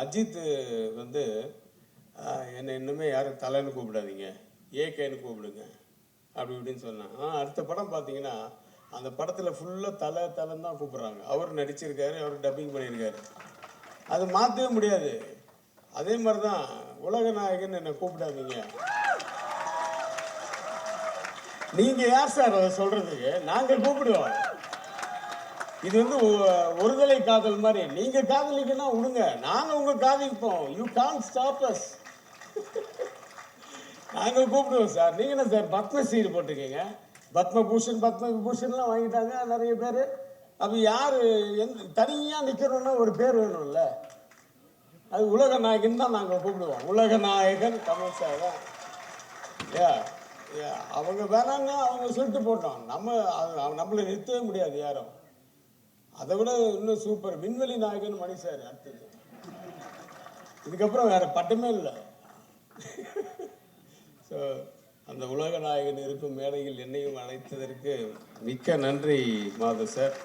அஜித் வந்து என்னை இன்னுமே யாரும் தலைன்னு கூப்பிடாதீங்க. ஏகேன்னு கூப்பிடுங்க. அப்படி இப்படின்னு சொன்னாங்க ஆனால் அடுத்த படம் பார்த்தீங்கன்னா அந்த படத்தில் ஃபுல்லாக தலை தலைன்னு தான் கூப்பிட்றாங்க. அவர் நடிச்சிருக்காரு அவர் டப்பிங் பண்ணியிருக்காரு. அது மாற்றவே முடியாது. அதே மாதிரி தான் உலக நாயகன் என்னை கூப்பிடாதீங்க. நீங்கள் யார் சார் அதை நாங்கள் கூப்பிடுவோம். இது வந்து ஒருதலை காதல் மாதிரி. நீங்க காதலிக்கனா விடுங்க நாங்க உங்க காதலிப்போம். யூ கான் ஸ்டாப் அஸ் நாங்க கூப்பிடுவோம் சார். நீங்க என்ன சார் பத்மஸ்ரீ போட்டிருக்கீங்க? பத்மபூஷன் பத்மபூஷன்லாம் வாங்கிட்டாங்க நிறைய பேர். அப்போ யார் எந்த தனியாக நிற்கணும்னா ஒரு பேர் வேணும்ல. அது உலக நாயகன் தான் நாங்கள் கூப்பிடுவோம். உலக நாயகன் கமல் சார் தான். ஏ ஏ, அவங்க வேணாங்க அவங்க சொல்லிட்டு போட்டோம். நம்ம நம்மளை நிறுத்தவே முடியாது யாரும். அதை விட இன்னும் சூப்பர் விண்வெளி நாயகன் மணி சார் அடுத்தது இதுக்கப்புறம் வேற பட்டமே இல்லை. ஸோ அந்த உலக நாயகன் இருக்கும் மேடையில் என்னையும் அழைத்ததற்கு மிக்க நன்றி மாதவ் சார்